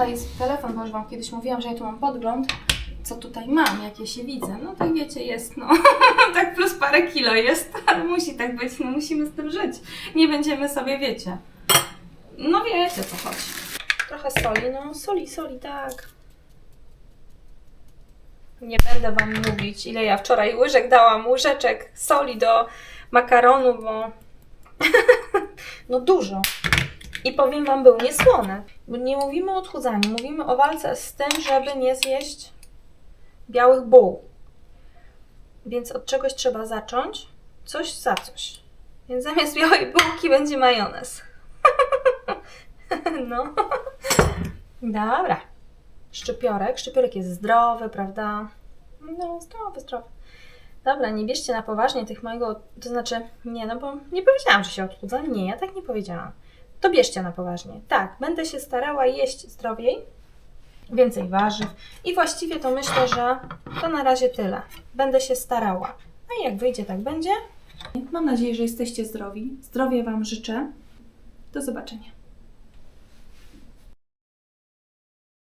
tutaj jest telefon, bo już Wam kiedyś mówiłam, że ja tu mam podgląd, co tutaj mam, jak ja się widzę. No tak wiecie, jest no, tak plus parę kilo jest, ale musi tak być, no musimy z tym żyć. Nie będziemy sobie, wiecie, no wiecie co chodzi. Trochę soli, no soli, soli, tak. Nie będę Wam mówić, ile ja wczoraj łyżek dałam, łyżeczek soli do makaronu, bo no dużo. I powiem Wam, był niesłony. Nie mówimy o odchudzaniu, mówimy o walce z tym, żeby nie zjeść białych buł. Więc od czegoś trzeba zacząć, coś za coś. Więc zamiast białej bułki będzie majonez. no. Dobra. Szczypiorek. Szczypiorek jest zdrowy, prawda? No, zdrowy, zdrowy. Dobra, nie bierzcie na poważnie tych mojego, to znaczy, nie, no bo nie powiedziałam, że się odchudzam. Nie, ja tak nie powiedziałam. To bierzcie na poważnie. Tak, będę się starała jeść zdrowiej, więcej warzyw i właściwie to myślę, że to na razie tyle. Będę się starała. A jak wyjdzie, tak będzie. Mam nadzieję, że jesteście zdrowi. Zdrowie Wam życzę. Do zobaczenia.